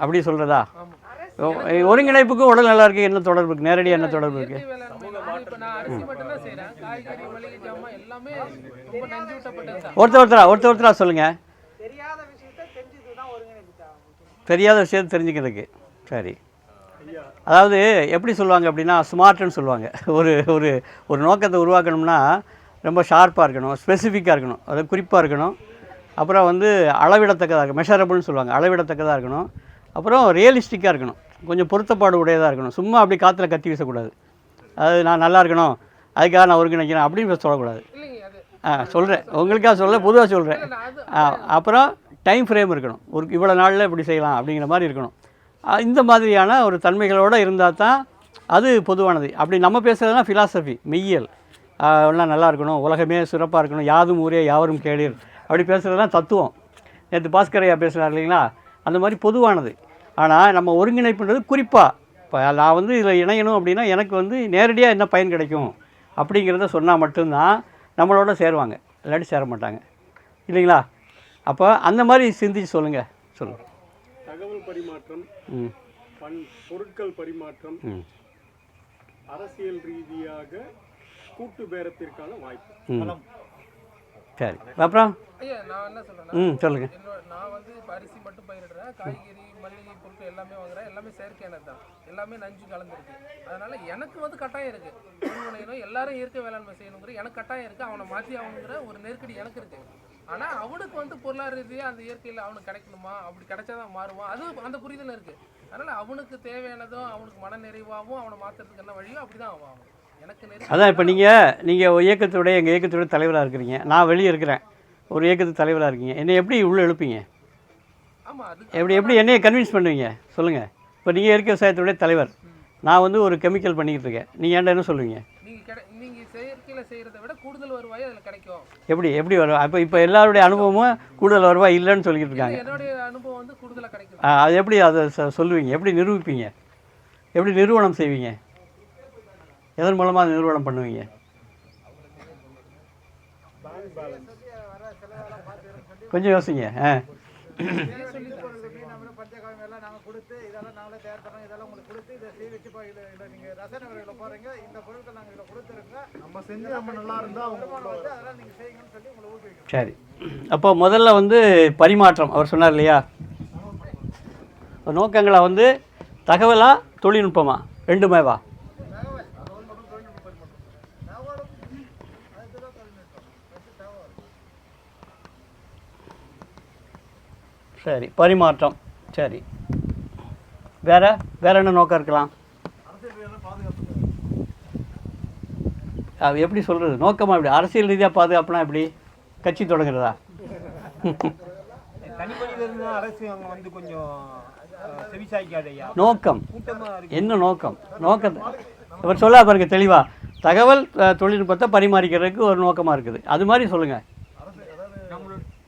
அப்படி சொல்கிறதா ஒருங்கிணைப்புக்கும் உடல் நல்லா இருக்கு. என்ன தொடர்பு இருக்கு? நேரடியாக என்ன தொடர்பு இருக்கு? ஒருத்தர் ஒருத்தரா? ஒருத்தர் ஒருத்தரா சொல்லுங்கள் தெரியாத விஷயத்தை தெரிஞ்சுக்கிறதுக்கு. சரி. அதாவது எப்படி சொல்லுவாங்க அப்படின்னா ஸ்மார்ட்னு சொல்லுவாங்க. ஒரு ஒரு ஒரு நோக்கத்தை உருவாக்கணும்னா ரொம்ப ஷார்ப்பாக இருக்கணும் ஸ்பெசிஃபிக்காக இருக்கணும். அதாவது குறிப்பாக இருக்கணும். அப்புறம் வந்து அளவிடத்தக்கதாக இருக்கணும். மெஷரபிள்னு சொல்லுவாங்க. அளவிடத்தக்கதாக இருக்கணும். அப்புறம் ரியலிஸ்டிக்காக இருக்கணும். கொஞ்சம் பொருத்தப்பாடு உடையதாக இருக்கணும். சும்மா அப்படி காற்றுல கத்தி வீசக்கூடாது. அது நான் நல்லா இருக்கணும். அதுக்காக நான் ஒருங்கிணைக்கிறேன் அப்படின்னு சொல்லக்கூடாது. ஆ சொல்கிறேன் உங்களுக்காக சொல்ல பொதுவாக சொல்கிறேன் அப்புறம் டைம் ஃப்ரேம் இருக்கணும். ஒரு இவ்வளோ நாளில் இப்படி செய்யலாம் அப்படிங்கிற மாதிரி இருக்கணும். இந்த மாதிரியான ஒரு தன்மைகளோடு இருந்தால் தான் அது பொதுவானது. அப்படி நம்ம பேசுகிறதுலாம் ஃபிலாசபி மெய்யியல். ஆ, எல்லாம் நல்லா இருக்கணும். உலகமே சிறப்பாக இருக்கணும். யாதும் ஊரே யாவரும் கேளீர். அப்படி பேசுகிறதுலாம் தத்துவம். நேற்று பாஸ்கரையா பேசுகிறார் இல்லைங்களா? அந்த மாதிரி பொதுவானது. ஆனால் நம்ம ஒருங்கிணைப்புன்றது குறிப்பாக இப்போ நான் வந்து இதில் இணையணும் அப்படின்னா எனக்கு வந்து நேரடியாக என்ன பயன் கிடைக்கும் அப்படிங்கிறத சொன்னால் மட்டும்தான் நம்மளோட சேருவாங்க. இல்லாட்டி சேர மாட்டாங்க. இல்லைங்களா? அப்போ அந்த மாதிரி சிந்திச்சு சொல்லுங்கள் சொல்லுங்கள் தகவல் பரிமாற்றம் ம். பண் பொருட்கள் பரிமாற்றம் அரசியல் ரீதியாக கூட்டு பேரத்திற்கான வாய்ப்பு. சரி. அப்புறம்? ஐயா நான் என்ன சொல்றேன்னா ம் சொல்லுங்கள் நான் வந்து இப்போ அரிசி மட்டும் பயிரிடுறேன். காய்கறி மளிகை பொருட்கள் எல்லாமே வாங்குறேன். எல்லாமே செயற்கையானது தான். எல்லாமே நஞ்சு கலந்துருக்கு. அதனால எனக்கு வந்து கட்டாயம் இருக்கு. எல்லாரும் இயற்கை வேளாண்மை செய்யணுங்கிற எனக்கு கட்டாயம் இருக்கு. அவனை மாற்றி ஆகணுங்கிற ஒரு நெருக்கடி எனக்கு இருக்கு. ஆனா அவனுக்கு வந்து பொருளாதார ரீதியா அந்த இயற்கையில் அவனுக்கு கிடைக்கணுமா? அப்படி கிடைச்சாதான் மாறுவான் அது அந்த புரிதல் இருக்கு. அதனால அவனுக்கு தேவையானதும் அவனுக்கு மன நிறைவாகவும் அவனை மாத்துறதுக்கு என்ன வழியோ அப்படிதான் அவன் ஆகணும். அதான் இப்போ நீங்கள் நீங்கள் இயக்கத்துடைய எங்கள் இயக்கத்துடைய தலைவராக இருக்கிறீங்க. நான் வெளியே இருக்கிறேன். ஒரு இயக்கத்து தலைவராக இருக்கீங்க. என்னை எப்படி உள்ளே எழுப்பீங்க? எப்படி எப்படி என்னைய கன்வின்ஸ் பண்ணுவீங்க? சொல்லுங்கள் இப்போ நீங்கள் இயற்கை விவசாயத்துடைய தலைவர். நான் வந்து ஒரு கெமிக்கல் பண்ணிக்கிட்டு இருக்கேன். நீங்கள் ஏன்டா என்ன சொல்லுவீங்க? எப்படி எப்படி வரும் அப்போ இப்போ எல்லாருடைய அனுபவமும் கூடுதல் வருவா இல்லைன்னு சொல்லிக்கிட்டு இருக்காங்க. என்னுடைய அனுபவம் வந்து கூடுதலா கிடைக்கும். ஆ, அது எப்படி அதை சொல்லுவீங்க? எப்படி நிரூபிப்பீங்க? எப்படி நிறுவனம் செய்வீங்க? எதன் மூலமாக நிறுவனம் பண்ணுவீங்க? கொஞ்சம் யோசிங்க ஆ. சரி. அப்போ முதல்ல வந்து பரிமாற்றம் அவர் சொன்னார் இல்லையா? நோக்கங்களை வந்து தகவலாக தொழில்நுட்பமா? ரெண்டுமேவா வச்சு பா இதில் இதில் நீங்கள் ரசாயன விலையில் போகிறீங்க இந்த பொருட்கள் நாங்கள் இதில் கொடுத்துருங்க நம்ம செஞ்சு நம்ம நல்லா இருந்தால் அவங்க வந்து அதெல்லாம் நீங்கள் செய்யுங்கன்னு சொல்லி உங்களை ஊக்குவிக்கணும் சரி அப்போ முதல்ல வந்து பரிமாற்றம் அவர் சொன்னார் இல்லையா நோக்கங்களை வந்து தகவலா தொழில்நுட்பமா ரெண்டுமே வா சரி பரிமாற்றம். சரி. வேற வேற என்ன நோக்கம் இருக்கலாம்? அது எப்படி சொல்கிறது நோக்கமாக எப்படி? அரசியல் ரீதியாக பாதுகாப்புனா எப்படி? கட்சி தொடங்குறதா? நோக்கம். என்ன நோக்கம்? நோக்கத்தை இவர் சொல்ல பாருங்க தெளிவா. தகவல் தொழில்நுட்பத்தை பரிமாறிக்கிறதுக்கு ஒரு நோக்கமாக இருக்குது. அது மாதிரி சொல்லுங்கள்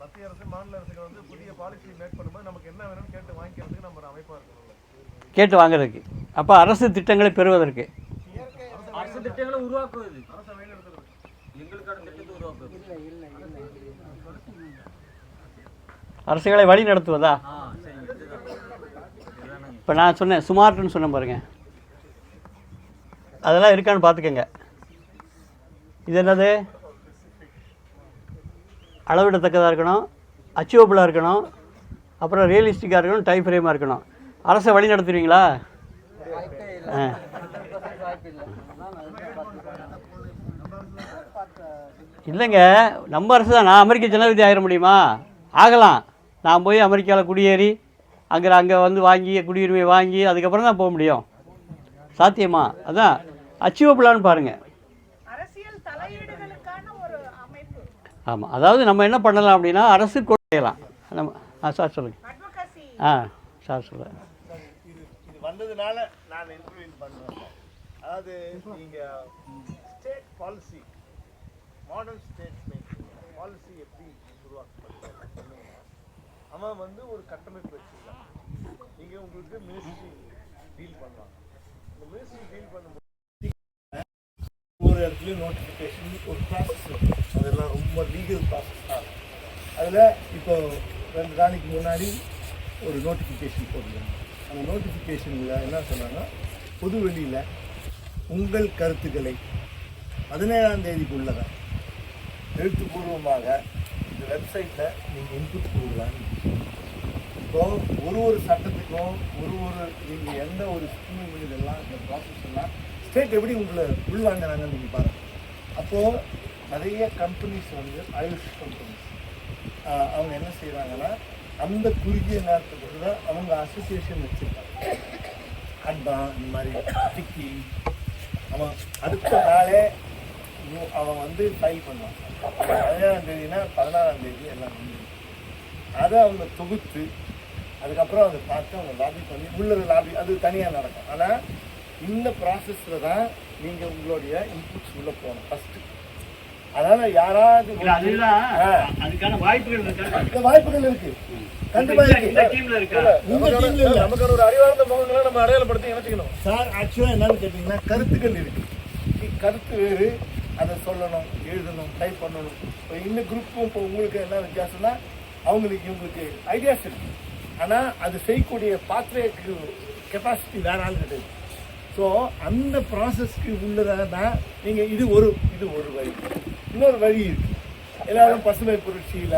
மத்திய அரசு மாநில அரசுகள் வந்து புதிய பாலிசி மேக் பண்ணும்போது நமக்கு என்ன வேணும்னு கேட்டு வாங்கிக்கிறதுக்கு நம்ம ஒரு அமைப்பாக இருக்கணும் கேட்டு வாங்குறதுக்கு. அப்போ அரசு திட்டங்களை பெறுவதற்கு. அரசுகளை வழி நடத்துவதா? இப்போ நான் சொன்னேன் சுமார்ட்னு சொன்னேன் பாருங்க. அதெல்லாம் இருக்கான்னு பார்த்துக்கங்க. இது என்னது? அளவிடத்தக்கதாக இருக்கணும் அச்சீவபிளாக இருக்கணும் அப்புறம் ரியலிஸ்டிக்காக இருக்கணும் டைம் ஃப்ரேமாக இருக்கணும். அரசை வழி நடத்துவீங்களா ஆ. இல்லைங்க நம்ம அரசு தான். நான் அமெரிக்க ஜனாதிபதி ஆகிட முடியுமா? ஆகலாம். நான் போய் அமெரிக்காவில் குடியேறி அங்கே அங்கே வந்து வாங்கி குடியுரிமை வாங்கி அதுக்கப்புறம் தான் போக முடியும். சாத்தியமா? அதான். அச்சீவபிளான்னு பாருங்கள் ஆமாம் அதாவது நம்ம என்ன பண்ணலாம் அப்படின்னா அரசு கொண்டு செய்யலாம் நம்ம ஆ சார் சொல்லுங்கள் ஆ சார் சொல்லுங்கள் வந்ததுனால நான் இன்டர்வியூ பண்ணுறேன் அதாவது நீங்கள் state policy modern state policy எப்படி உருவாக்கப்படுது அவன் வந்து ஒரு கட்டமைப்பு வச்சுருக்கான். நீங்கள் உங்களுக்கு மினிஸ்ட்ரி டீல் பண்ணுவாங்க. இந்த மினிஸ்ட்ரி டீல் பண்ணும்போது ஒரு இடத்துலையும் நோட்டிஃபிகேஷன் ஒரு ப்ராசஸ் அதெல்லாம் ரொம்ப லீகல் ப்ராசஸ் தான். அதில் இப்போ ரெண்டு நாளைக்கு முன்னாடி ஒரு நோட்டிஃபிகேஷன் போட்டிருக்காங்க. அந்த நோட்டிஃபிகேஷனில் என்ன சொன்னாங்கன்னா பொது வெளியில் உங்கள் கருத்துக்களை பதினேழாம் தேதிக்குள்ளதை எழுத்துப்பூர்வமாக இந்த வெப்சைட்டில் நீங்கள் இன்புட் கொடுக்கலான்னு இப்போ ஒரு ஒரு சட்டத்துக்கும் ஒரு ஒரு நீங்கள் எந்த ஒரு ஸ்கீம் இதெல்லாம் இந்த ப்ராசஸ் எல்லாம் ஸ்டேட் எப்படி உங்களை உள்வாங்கினாங்கன்னு நீங்கள் பாருங்கள் அப்போது நிறைய கம்பெனிஸ் வந்து ஆயுஷ் கம்பெனிஸ் அவங்க என்ன செய்கிறாங்கன்னா அந்த குறுகிய நேரத்துக்குள்ள அவங்க அசோசியேஷன் வச்சுருக்காங்க. அட்பான் இந்த மாதிரி டிக்கி அவன் அடுத்த நாளே அவன் வந்து ஃபைல் பண்ணுவான். பதினேழாம் தேதினா பதினாறாம் தேதி எல்லாம் வந்து. அதை அவங்க தொகுத்து அதுக்கப்புறம் அதை பார்த்து அவங்க லாபி பண்ணி உள்ள லாபி அது தனியாக நடக்கும். ஆனால் இந்த ப்ராசஸில் தான் நீங்கள் உங்களுடைய இன்புட்ஸ் உள்ளே போகணும். ஃபஸ்ட்டு அதனால் யாராவது. அதுக்கான வாய்ப்புகள் இருக்கா? இந்த வாய்ப்புகள் இருக்கு. கண்டிப்பா இந்த டீம்ல இருக்கா? இந்த டீம்ல இல்ல. நமக்கு ஒரு அறிவார்ந்த முகங்களை நம்ம அடையாளப்படுத்தி இணைச்சிக்கணும். சார் ஆக்சுவலாக என்னன்னு கேட்டிங்கன்னா கருத்துக்கள் இருக்கு. கருத்து வேறு அதை சொல்லணும் எழுதணும் டைப் பண்ணணும். இப்போ இந்த குரூப்பும் இப்போ உங்களுக்கு என்ன வித்தியாசம்னா அவங்களுக்கு இவங்களுக்கு ஐடியாஸ் இருக்கு. ஆனால் அது செய்யக்கூடிய பாத்திரக்கு கெப்பாசிட்டி வேற ஆள் கிடையாது. ஸோ அந்த ப்ராசஸ்க்கு உள்ளதாக நீங்கள் இது ஒரு இது ஒரு வழி. இன்னொரு வழி இருக்கு. எல்லாரும் பசுமை புரட்சியில்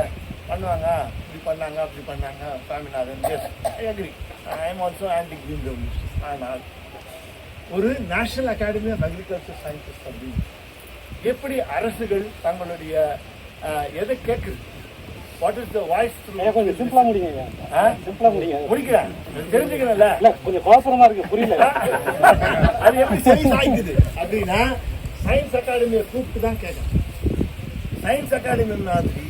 பண்ணுவாங்க. இப்படி பண்ணாங்க அப்படி பண்ணாங்க. Swaminathan I agree I am also anti green revolution ஆனால் ஒரு national academy of agriculture sciences அப்படின்னு எப்படி அரசுகள் தங்களுடைய எதை கேட்குது வாட் இஸ் த வாய்ஸ் கொஞ்சம் சிம்பிளா முடியுங்க சிம்பிளா முடியுங்க முடிக்கிறேன். தெரிஞ்சுக்கிறேன்ல இல்ல கொஞ்சம் கோபரமா இருக்கு. புரியல. அது எப்படி சரி சாய்க்குது அப்படின்னா சயின்ஸ் அகாடமியை கூப்பிட்டு தான் கேட்கணும். சயின்ஸ் அகாடமி மாதிரி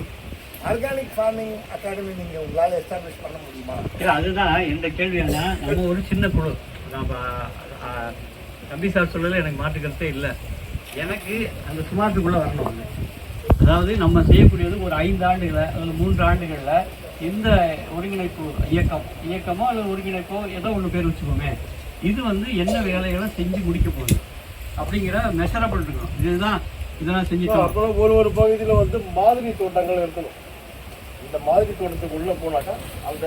ஆர்கானிக் ஃபார்மிங் அகாடமி நீங்கள் உங்களால் எஸ்டாப்ளிஷ் பண்ண முடியுமா? இல்ல அதுதான். இந்த கேள்வி என்ன நம்ம ஒரு சின்ன குழு. நான் தம்பி சார் சொல்லல எனக்கு மாற்று கருத்தே இல்லை. எனக்கு அந்த சுமாரத்துக்குள்ள வரணும் அதாவது நம்ம செய்யக்கூடியது ஒரு ஐந்து ஆண்டுகளை அல்லது மூன்று ஆண்டுகளில் இந்த ஒருங்கிணைப்பு இயக்கம் இயக்கமோ அல்லது ஒருங்கிணைப்போ ஏதோ ஒன்று பேர் வச்சுக்கோமே. இது வந்து என்ன வேலைகளை செஞ்சு முடிக்க போகுது? அப்படிங்கிற மெஷரபிள் இருக்கணும். இதுதான் இதெல்லாம் செஞ்சுட்டோம் அப்புறம் ஒரு ஒரு பகுதியில் வந்து மாதிரி தோட்டங்கள் இருக்கணும். இந்த மாதிரி தோட்டத்துக்கு உள்ளே போனாக்கா அந்த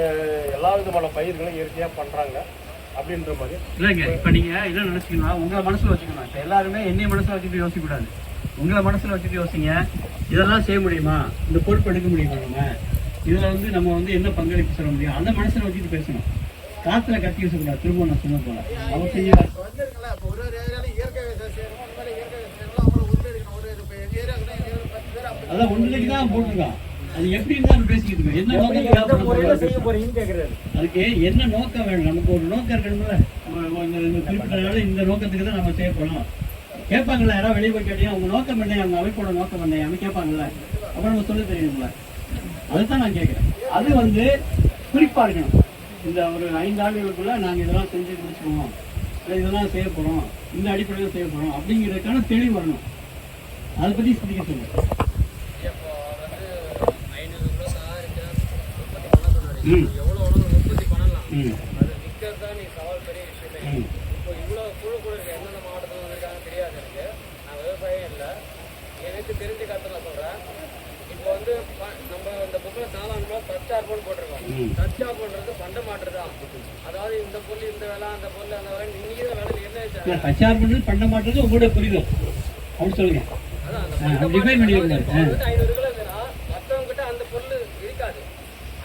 எல்லா விதமான பயிர்களும் இயற்கையாக பண்ணுறாங்க அப்படின்ற மாதிரி. இல்லைங்க இப்போ நீங்கள் என்ன நினச்சிக்கணும்னா உங்களை மனசில் வச்சுக்கணும். இப்போ எல்லாருமே என்னைய மனசில் வச்சுட்டு யோசிக்கக்கூடாது. உங்களை மனசில் வச்சுட்டு யோசிங்க. இதெல்லாம் செய்ய முடியுமா? இந்த பொறுப்பு எடுக்க முடியுமா நம்ம? இதில் வந்து நம்ம வந்து என்ன பங்களிப்பு சொல்ல முடியும்? அந்த மனசில் வச்சுட்டு பேசணும். காற்றுல கட்டி வச்சக்கூடாது திரும்ப நான் சொன்ன போல. அவன் செய்ய இப்போ வந்துருங்களா இப்போ ஒரு ஒரு ஏரியாவில் இயற்கை விவசாயம் செய்யணும் அந்த மாதிரி இயற்கை விவசாயம் அவங்கள உள்ள ஒரு இப்போ எங்கள் ஏரியாவுக்கு எங்கள் ஏரியாவில் பத்து பேர் அப்படி அதான் ஒன்றுக்கு தான் போட்டிருக்கான் அது எப்படின்னு தான் பேசிக்கிட்டு இருக்கோம். என்ன போறோம் செய்ய போறீங்கன்னு அதுக்கு என்ன நோக்கம் வேணும்? நமக்கு ஒரு நோக்கம் இருக்கணும்ல. குறிப்பிட்ட இந்த நோக்கத்துக்கு தான் நம்ம செய்ய போறோம். கேட்பாங்கல்ல யாராவது வெளியே போய் கேட்டீங்க உங்க நோக்கம் என்ன? அந்த அமைப்போட நோக்கம் என்ன? அப்படின்னு கேட்பாங்கல்ல. அப்ப நம்ம சொல்ல தெரியும்ல அதுதான் நான் கேட்கிறேன். அது வந்து குறிப்பா இருக்கணும் இந்த ஒரு ஐந்து ஆண்டுகளுக்குள்ள நாங்க இதெல்லாம் செஞ்சு முடிச்சிருவோம். இதெல்லாம் செய்ய போறோம். இந்த அடிப்படையில் செய்ய போறோம். அப்படிங்கிறதுக்கான தெளிவு வரணும். அதை பத்தி சிந்திக்க சொல்லுங்க. எவ்வளோ உணவு உற்பத்தி பண்ணலாம்? அது விற்கிறது தான் நீ சவால் பெரிய விஷயமே இப்போ இவ்வளோ குழு குழு இருக்கு எந்தெந்த மாவட்டத்தில் வந்திருக்காங்க தெரியாது எனக்கு. நான் விவசாயம் இல்லை. எனக்கு தெரிஞ்ச கருத்தில் சொல்கிறேன் இப்போ வந்து நம்ம இந்த புக்கில் சாதாரணமாக தற்சார்புன்னு போட்டிருக்கோம். தற்சார்புன்றது பண்ட மாற்று தான். அதாவது இந்த பொருள் இந்த வேலை அந்த பொருள் அந்த வேலை நீங்கள் வேலை என்ன இல்ல, தச்சார் பண்ணது பண்ண மாட்டேது உங்களோட புரிதல். அப்படி சொல்லுங்க. அதான் ஐநூறு கிலோ இருக்குன்னா மற்றவங்க கிட்ட அந்த பொருள் இருக்காது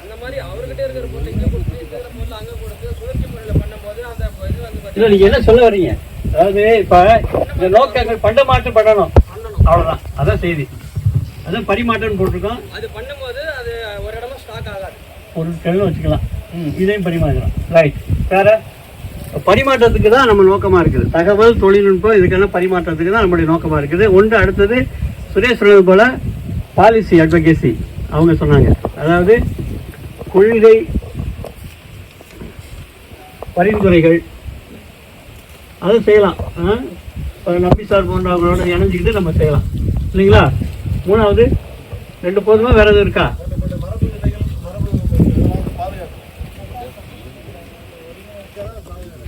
அந்த மாதிரி அவர்கிட்ட இருக்கிற பொருள் இங்கே கொடுத்து இங்க இருக்கிற பொருள் அங்கே கொடுத்து சுழற்சி முறையில் பண்ணும்போது அந்த இது வந்து இல்ல பார்த்தீங்கன்னா நீங்க என்ன சொல்ல வர்றீங்க? அதாவது இப்ப இந்த நோக்கங்கள் பண்ட மாற்றம் பண்ணணும். அவ்வளவுதான். அதான் செய்தி. அதான் பரிமாற்றம் போட்டிருக்கோம். அது பண்ணும்போது அது ஒரு இடமா ஸ்டாக் ஆகாது. பொருட்கள்னு வச்சுக்கலாம். ம். இதையும் பரிமாற்றலாம் ரைட் வேற? பரிமாற்றத்துக்கு தான் நம்ம நோக்கமா இருக்குது. தகவல் தொழில்நுட்பம் இதுக்கெல்லாம் பரிமாற்றத்துக்கு தான் நம்மளுடைய நோக்கமா இருக்குது. ஒன்று அடுத்தது சுரேஷ் சொன்னது போல பாலிசி அட்வொகேசி அவங்க சொன்னாங்க. அதாவது கொள்கை பரிந்துரைகள் அதை செய்யலாம். ஆ? நம்பி சார் போன்றவங்களோட இணைஞ்சிக்கிட்டு நம்ம செய்யலாம். இல்லைங்களா? மூணாவது ரெண்டு போதுமா? வேறு எதுவும் இருக்கா?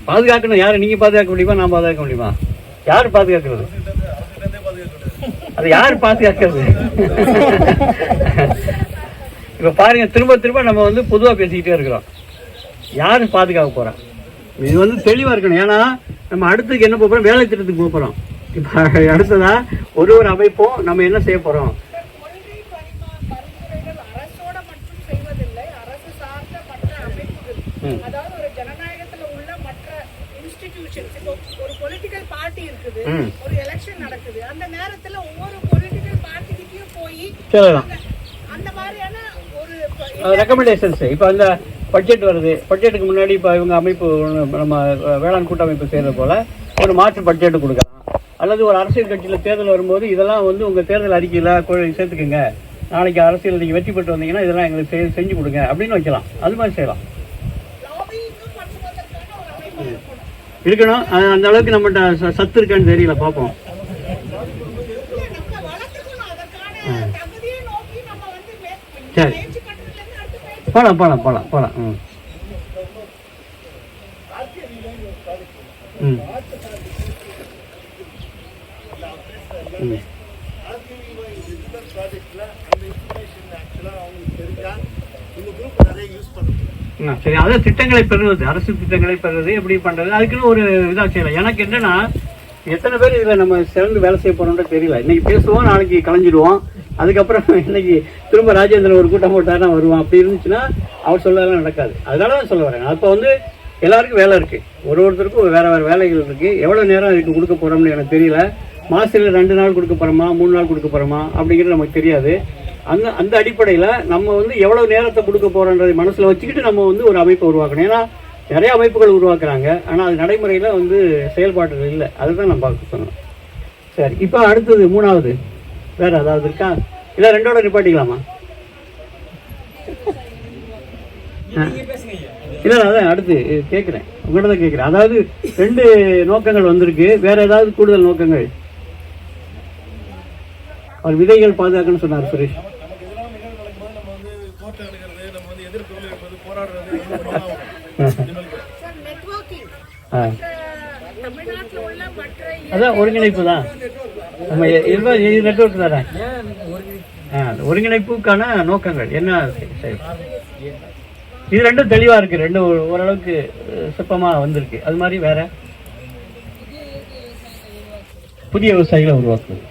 பாதுகாக்கணும். யார்? நீங்கள் பாதுகாக்க முடியுமா? நான் பாதுகாக்க முடியுமா? யார் பாதுகாக்கிறது? அது யார் பாதுகாக்கிறது? இப்போ பாருங்க திரும்ப திரும்ப நம்ம வந்து பொதுவாக பேசிக்கிட்டே இருக்கிறோம். யார் பாதுகாக்க போகிறா இது வந்து தெளிவாக இருக்கணும். ஏன்னா நம்ம அடுத்துக்கு என்ன போகிறோம் வேலை திட்டத்துக்கு போக போகிறோம் இப்போ அடுத்ததா ஒரு ஒரு அமைப்பும் நம்ம என்ன செய்ய போகிறோம் அதாவது ஒரு ஜனநாயகத்துல உள்ள மற்ற இன்ஸ்டிடியூஷன்ஸ் இப்போ ஒரு பொலிட்டிக்கல் பார்ட்டி இருக்குது. ஒரு எலெக்ஷன் நடக்குது அந்த நேரத்துல ஒவ்வொரு பொலிட்டிக்கல் பார்ட்டிகிட்டயும் போய் அந்த மாதிரியான ஒரு ரெக்கமெண்டேஷன்ஸ் இப்போ அந்த பட்ஜெட் வருது. பட்ஜெட்டுக்கு முன்னாடி இப்போ இவங்க அமைப்பு நம்ம வேளாண் கூட்டமைப்பு செய்கிறது போல் ஒரு மாற்று பட்ஜெட் கொடுக்கலாம். அல்லது ஒரு அரசியல் கட்சியில் தேர்தல் வரும்போது இதெல்லாம் வந்து உங்கள் தேர்தல் அறிக்கையில் சேர்த்துக்குங்க. நாளைக்கு அரசியல் நீங்கள் வெற்றி பெற்று வந்தீங்கன்னா இதெல்லாம் எங்களுக்கு செஞ்சு கொடுங்க. அப்படின்னு வைக்கலாம். அது மாதிரி செய்யலாம். இருக்கணும். அந்த அளவுக்கு நம்மகிட்ட சத்து இருக்கான்னு தெரியல. பார்ப்போம். இல்ல, போகலாம் போகலாம் போகலாம் போகலாம் ம். ம். ம். ஆ, சரி அதான் திட்டங்களை பெறுவது. அரசு திட்டங்களை பெறுவது எப்படி பண்றது? அதுக்குன்னு ஒரு இதாக செய்யலாம். எனக்கு என்னன்னா எத்தனை பேர் இதில் நம்ம சிறந்து வேலை செய்ய போறோம்னு தெரியல. இன்னைக்கு பேசுவோம் நாளைக்கு கலைஞ்சிடுவோம். அதுக்கப்புறம் இன்னைக்கு திரும்ப ராஜேந்திரன் ஒரு கூட்டம் போட்டார்னா வருவான். அப்படி இருந்துச்சுன்னா அவர் சொல்லலாம் நடக்காது. அதனால தான் சொல்ல வரேன். அப்போ வந்து எல்லாருக்கும் வேலை இருக்குது ஒரு ஒருத்தருக்கும் வேறு வேறு வேலைகள் இருக்குது எவ்வளோ நேரம் இதுக்கு கொடுக்க போகிறோம்னு எனக்கு தெரியல. மாதத்தில் ரெண்டு நாள் கொடுக்க போகிறோமா மூணு நாள் கொடுக்க போகிறோமா அப்படிங்கிறது நமக்கு தெரியாது. அந்த அந்த அடிப்படையில் நம்ம வந்து எவ்வளோ நேரத்தை கொடுக்க போகிறோன்றதை மனசில் வச்சுக்கிட்டு நம்ம வந்து ஒரு அமைப்பை உருவாக்கணும். ஏன்னா நிறைய அமைப்புகள் உருவாக்குறாங்க. ஆனால் அது நடைமுறையில் வந்து செயல்பாடுகள் இல்லை. அதுதான் நம்ம பார்க்க சொன்னோம் சரி இப்போ அடுத்தது மூணாவது. வேற அதாவது இருக்கா? இல்லை ரெண்டோட நிப்பாட்டிக்கலாமா? இல்லை அதான் அடுத்து கேட்குறேன் உங்கள்கிட்ட தான் கேட்குறேன் அதாவது ரெண்டு நோக்கங்கள் வந்திருக்கு. வேற ஏதாவது கூடுதல் நோக்கங்கள்? அவர் விதைகள் பாதுகாக்கணும்னு சொன்னார் சுரேஷ். எதிரான நிகழ்வு நடக்கும்போது நம்ம போராடுறது இது நெட்ஒர்க் தானே ஆ ஒருங்கிணைப்புக்கான நோக்கங்கள். என்ன சரி. இது ரெண்டும் தெளிவா இருக்கு. ரெண்டும் ஓரளவுக்கு சிற்பமா வந்திருக்கு. அது மாதிரி வேற? புதிய விவசாயிகளை உருவாக்குவது.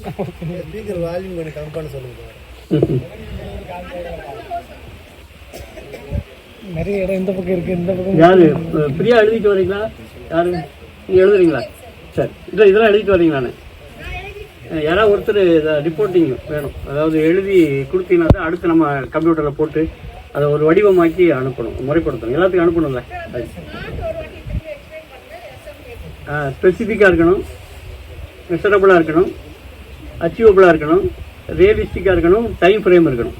ஸ்பீக்கர் வால்யூம் கொஞ்சம் கம்மி பண்ண சொல்லுங்க. நிறைய இடம் இந்த பக்கம் இருக்கு இந்த பக்கம் யாரு? அஹ், பிரியா எழுதிட்டு வரீங்களா? யாரு? நீங்க எழுதுறீங்களா? சரி. இல்லை இதெல்லாம் எழுதிட்டு வரீங்களாண்ணே யாராவது ஒருத்தர் இதை ரிப்போர்ட்டிங் வேணும். அதாவது எழுதி கொடுத்தீங்கன்னா தான் அடுத்து நம்ம கம்ப்யூட்டரில் போட்டு அதை ஒரு வடிவமாக்கி அனுப்பணும் முறைப்படுத்தணும். எல்லாத்துக்கும் அனுப்பணும்ல? ஸ்பெசிஃபிக்காக இருக்கணும் மெஷரபுளாக இருக்கணும். அச்சீவபிளாக இருக்கணும் ரியலிஸ்டிக்காக இருக்கணும் டைம் ஃப்ரேம் இருக்கணும்.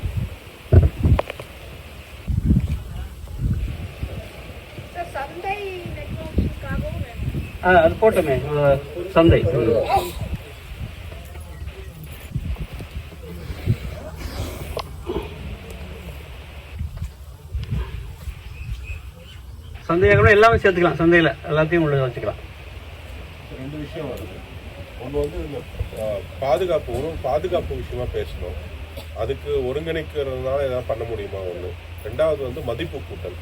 ஆ அது போட்டோமே சந்தை. ம். சந்தேகம் எல்லாமே சேர்த்துக்கலாம் சந்தையில். எல்லாத்தையும் உள்ள வச்சுக்கலாம். ரெண்டு விஷயம் வருது. ஒன்று வந்து பாதுகாப்பு ஒரு பாதுகாப்பு விஷயமா பேசணும். அதுக்கு ஒருங்கிணைக்கிறதுனால ஏதாவது பண்ண முடியுமா ஒன்று ரெண்டாவது வந்து மதிப்பு கூட்டல்.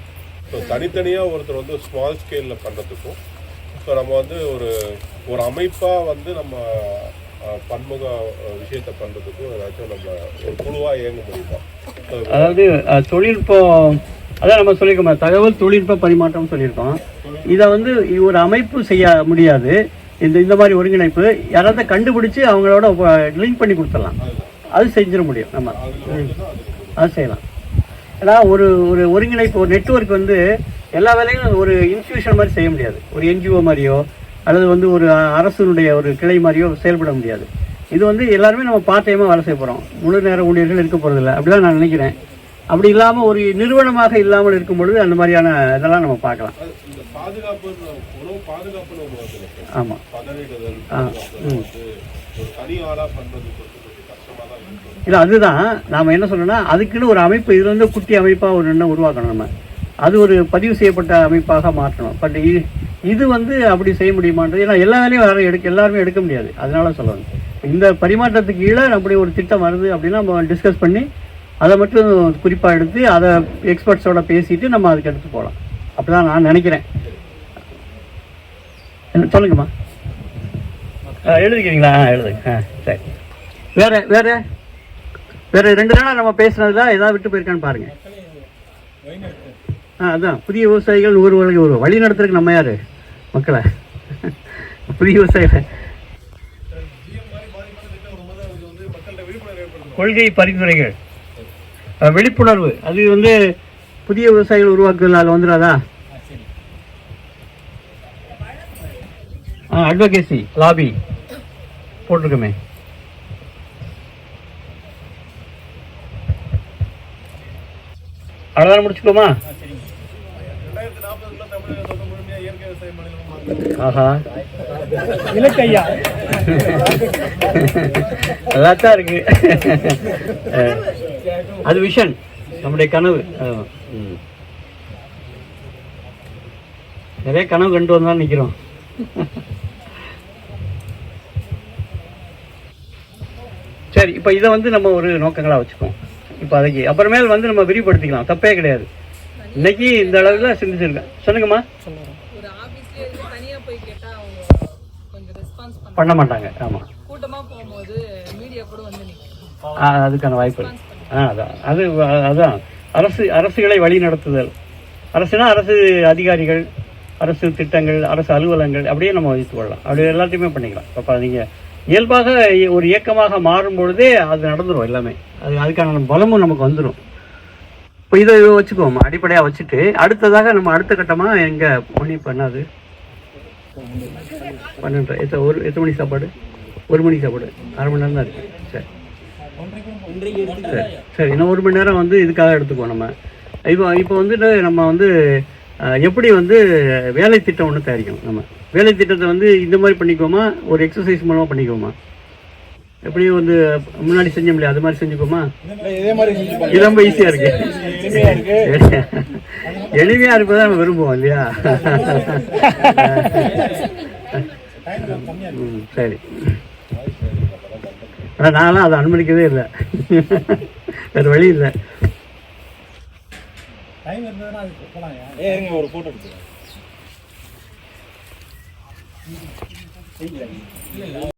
ஸோ தனித்தனியாக ஒருத்தர் வந்து ஸ்மால் ஸ்கேலில் பண்ணுறதுக்கும் ஸோ நம்ம வந்து ஒரு ஒரு அமைப்பாக வந்து நம்ம பன்முக விஷயத்தை பண்ணுறதுக்கும் ஏதாச்சும் நம்ம ஒரு குழுவாக இயங்க முடியுமா? அதாவது தொழில்நுட்பம் அதான் நம்ம சொல்லியிருக்கோம் தகவல் தொழில்நுட்ப பரிமாற்றம் சொல்லியிருக்கோம். இதை வந்து ஒரு அமைப்பு செய்ய முடியாது. இந்த இந்த மாதிரி ஒருங்கிணைப்பு யாராவது கண்டுபிடிச்சி அவங்களோட லிங்க் பண்ணி கொடுத்துடலாம். அது செஞ்சிட முடியும் நம்ம. அது செய்யலாம். ஏன்னா ஒரு ஒரு ஒருங்கிணைப்பு ஒரு நெட்வொர்க் வந்து எல்லா வேலையும் ஒரு இன்ஸ்டியூஷன் மாதிரி செய்ய முடியாது. ஒரு என்ஜிஓ மாதிரியோ அல்லது வந்து ஒரு அரசுனுடைய ஒரு கிளை மாதிரியோ செயல்பட முடியாது. இது வந்து எல்லாருமே நம்ம பார்ட் டைமாக வேலை செய்ய போகிறோம் முழு நேர ஊழியர்கள் இருக்க போகிறதில்ல அப்படிலாம் நான் நினைக்கிறேன். அப்படி இல்லாமல் ஒரு நிறுவனமாக இல்லாமல் இருக்கும் பொழுது அந்த மாதிரியான இதெல்லாம் நம்ம பார்க்கலாம். பாதுகாப்பு பாதுகாப்பு ஆமாம் ஆ, இல்லை அதுதான். நாம் என்ன சொல்லணும்னா அதுக்குன்னு ஒரு அமைப்பு இது வந்து குட்டி அமைப்பாக ஒரு என்ன உருவாக்கணும் நம்ம. அது ஒரு பதிவு செய்யப்பட்ட அமைப்பாக மாற்றணும். பட் இது இது வந்து அப்படி செய்ய முடியுமான்றது ஏன்னா எல்லா வேலையும் யாரும் எடுக்க எல்லாருமே எடுக்க முடியாது. அதனால சொல்லுவாங்க இந்த பரிமாற்றத்துக்கு கீழே அப்படி ஒரு திட்டம் வருது அப்படின்னா நம்ம டிஸ்கஸ் பண்ணி அதை மட்டும் குறிப்பாக எடுத்து அதை எக்ஸ்பர்ட்ஸோட பேசிட்டு நம்ம அதுக்கு எடுத்து போகலாம். அப்படி தான் நான் நினைக்கிறேன். என்ன சொல்லுங்கம்மா. எழுதிக்கிறீங்களா? ஆ எழுதுங்க ஆ சரி. வேற வேற வேற ரெண்டு நாளாக நம்ம பேசுனதுல ஏதாவது விட்டு போயிருக்கான்னு பாருங்க. ஆ அதான். புதிய விவசாயிகள் ஒரு ஒரு வழி நடத்துறதுக்கு நம்ம யாரு? மக்களை. புதிய விவசாயிகள். கொள்கை பரிந்துரைகள். விழிப்புணர்வு. அது வந்து புதிய விவசாயிகள் உருவாக்குதலால் வந்துடாதா? அட்வொகேசி லாபி போட்டிருக்கோமே. அவ்வளோதான் முடிச்சுக்கோமா. ஆஹா. இலக்கையா? நல்லாத்தான் இருக்கு. அது விஷன் நம்முடைய கனவு. நிறைய கனவு கண்டு வந்தா நிக்கிறோம். சரி இப்போ இதை வந்து நம்ம ஒரு நோக்கங்களா வச்சுக்கோம் இப்போ அதுக்கு அப்புறமேல் வந்து நம்ம விரிவுபடுத்திக்கலாம். தப்பே கிடையாது. இன்னைக்கு இந்த அளவில் சிந்திச்சிருக்கேன் சொல்லுங்கம்மா. பண்ண மாட்டாங்க. ஆமாம் அதுக்கான வாய்ப்பு ஆ அதான் அது அதான். அரசு அரசுகளை வழி நடத்துதல். அரசுனா அரசு அதிகாரிகள் அரசு திட்டங்கள் அரசு அலுவலங்கள் அப்படியே நம்ம வைத்துக் கொள்ளலாம் அப்படி எல்லாத்தையுமே பண்ணிக்கலாம். அப்போ நீங்கள் இயல்பாக ஒரு இயக்கமாக மாறும் பொழுதே அது நடந்துரும் எல்லாமே. அது அதுக்கான பலமும் நமக்கு வந்துடும் இப்போ இதை வச்சுக்குவோம் அடிப்படையாக வச்சுட்டு அடுத்ததாக நம்ம அடுத்த கட்டமாக எங்கே மணி பண்ணாது பன்னெண்டு எத்தனை ஒரு எத்தனை மணி சாப்பாடு? ஒரு மணி சாப்பாடு. அரை மணி நேரம் தான் இருக்குது சரி. சரி. சரி இன்னும் ஒரு மணி நேரம் வந்து இதுக்காக எடுத்துக்குவோம் நம்ம. இப்போ இப்போ வந்துட்டு நம்ம வந்து எப்படி வந்து வேலை திட்டம் ஒன்று தயாரிக்கணும் நம்ம? வேலை திட்டத்தை வந்து இந்த மாதிரி பண்ணிக்குவோமா ஒரு எக்ஸசைஸ் மூலமாக பண்ணிக்குவோமா எப்படியும் வந்து முன்னாடி செஞ்சோம் இல்லையா அது மாதிரி செஞ்சுக்கோமா? இது ரொம்ப ஈஸியாக இருக்கு. எளிமையாக இருப்பதை நம்ம விரும்புவோம் இல்லையா? சரி. ஆனால் நான்லாம் அதை அனுமதிக்கவே இல்லை. வேறு வழி இல்லை. டைம் இருந்ததுன்னா அதுக்கு ஏ ஒரு போட்டோ எடுத்துக்கலாம். થઈ જાય